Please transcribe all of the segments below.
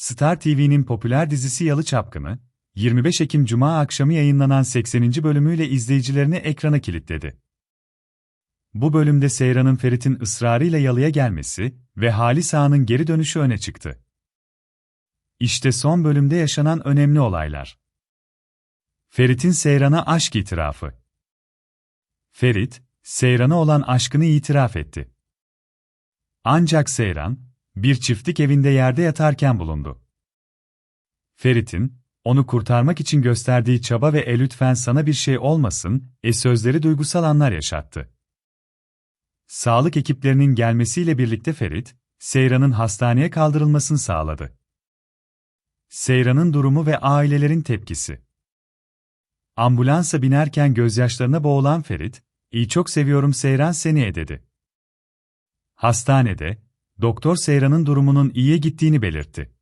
Star TV'nin popüler dizisi Yalı Çapkını, 25 Ekim Cuma akşamı yayınlanan 80. bölümüyle izleyicilerini ekrana kilitledi. Bu bölümde Seyran'ın Ferit'in ısrarıyla yalıya gelmesi ve Halis Ağa'nın geri dönüşü öne çıktı. İşte son bölümde yaşanan önemli olaylar. Ferit'in Seyran'a aşk itirafı. Ferit, Seyran'a olan aşkını itiraf etti. Ancak Seyran, bir çiftlik evinde yerde yatarken bulundu. Ferit'in, onu kurtarmak için gösterdiği çaba ve e lütfen sana bir şey olmasın, e sözleri duygusal anlar yaşattı. Sağlık ekiplerinin gelmesiyle birlikte Ferit, Seyran'ın hastaneye kaldırılmasını sağladı. Seyran'ın durumu ve ailelerin tepkisi. Ambulansa binerken gözyaşlarına boğulan Ferit, iyi çok seviyorum Seyran seni dedi. Hastanede, doktor Seyran'ın durumunun iyiye gittiğini belirtti.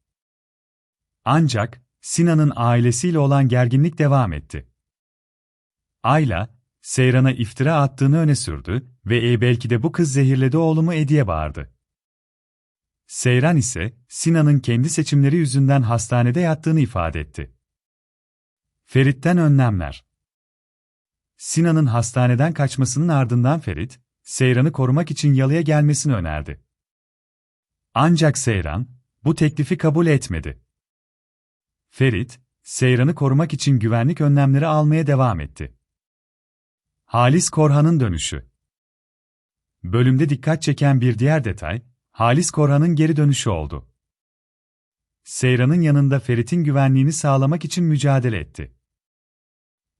Ancak, Sinan'ın ailesiyle olan gerginlik devam etti. Ayla, Seyran'a iftira attığını öne sürdü ve e belki de bu kız zehirledi oğlumu Edi'ye bağırdı. Seyran ise, Sinan'ın kendi seçimleri yüzünden hastanede yattığını ifade etti. Ferit'ten önlemler Sinan'ın hastaneden kaçmasının ardından Ferit, Seyran'ı korumak için yalıya gelmesini önerdi. Ancak Seyran, bu teklifi kabul etmedi. Ferit, Seyran'ı korumak için güvenlik önlemleri almaya devam etti. Halis Korhan'ın dönüşü Bölümde dikkat çeken bir diğer detay, Halis Korhan'ın geri dönüşü oldu. Seyran'ın yanında Ferit'in güvenliğini sağlamak için mücadele etti.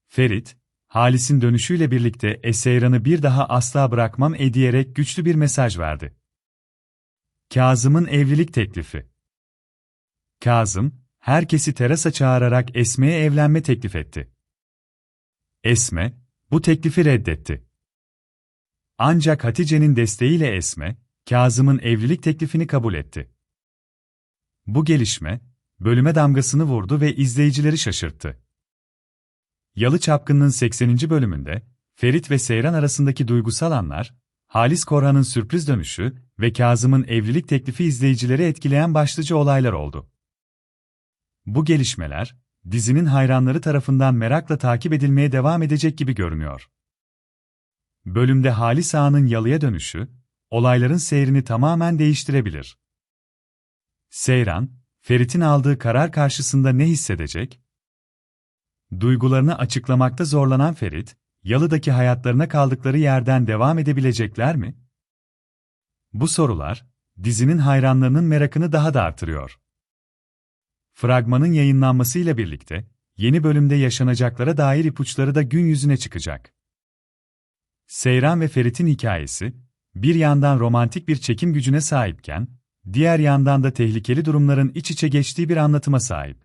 Ferit, Halis'in dönüşüyle birlikte e Seyran'ı bir daha asla bırakmam e diyerek güçlü bir mesaj verdi. Kazım'ın evlilik teklifi Kazım, herkesi terasa çağırarak Esme'ye evlenme teklif etti. Esme, bu teklifi reddetti. Ancak Hatice'nin desteğiyle Esme, Kazım'ın evlilik teklifini kabul etti. Bu gelişme, bölüme damgasını vurdu ve izleyicileri şaşırttı. Yalı Çapkın'ın 80. bölümünde, Ferit ve Seyran arasındaki duygusal anlar, Halis Korhan'ın sürpriz dönüşü ve Kazım'ın evlilik teklifi izleyicileri etkileyen başlıca olaylar oldu. Bu gelişmeler, dizinin hayranları tarafından merakla takip edilmeye devam edecek gibi görünüyor. Bölümde Halis Ağa'nın yalıya dönüşü, olayların seyrini tamamen değiştirebilir. Seyran, Ferit'in aldığı karar karşısında ne hissedecek? Duygularını açıklamakta zorlanan Ferit, Yalı'daki hayatlarına kaldıkları yerden devam edebilecekler mi? Bu sorular, dizinin hayranlarının merakını daha da artırıyor. Fragmanın yayınlanmasıyla birlikte, yeni bölümde yaşanacaklara dair ipuçları da gün yüzüne çıkacak. Seyran ve Ferit'in hikayesi, bir yandan romantik bir çekim gücüne sahipken, diğer yandan da tehlikeli durumların iç içe geçtiği bir anlatıma sahip.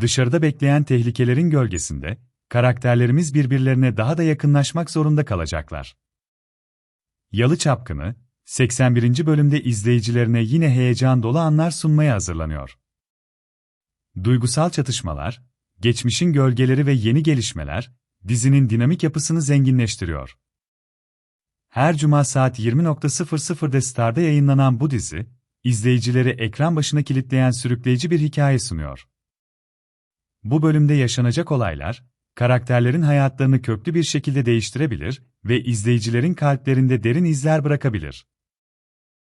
Dışarıda bekleyen tehlikelerin gölgesinde, karakterlerimiz birbirlerine daha da yakınlaşmak zorunda kalacaklar. Yalı Çapkını, 81. bölümde izleyicilerine yine heyecan dolu anlar sunmaya hazırlanıyor. Duygusal çatışmalar, geçmişin gölgeleri ve yeni gelişmeler, dizinin dinamik yapısını zenginleştiriyor. Her cuma saat 20.00'de Star'da yayınlanan bu dizi, izleyicileri ekran başına kilitleyen sürükleyici bir hikaye sunuyor. Bu bölümde yaşanacak olaylar, karakterlerin hayatlarını köklü bir şekilde değiştirebilir ve izleyicilerin kalplerinde derin izler bırakabilir.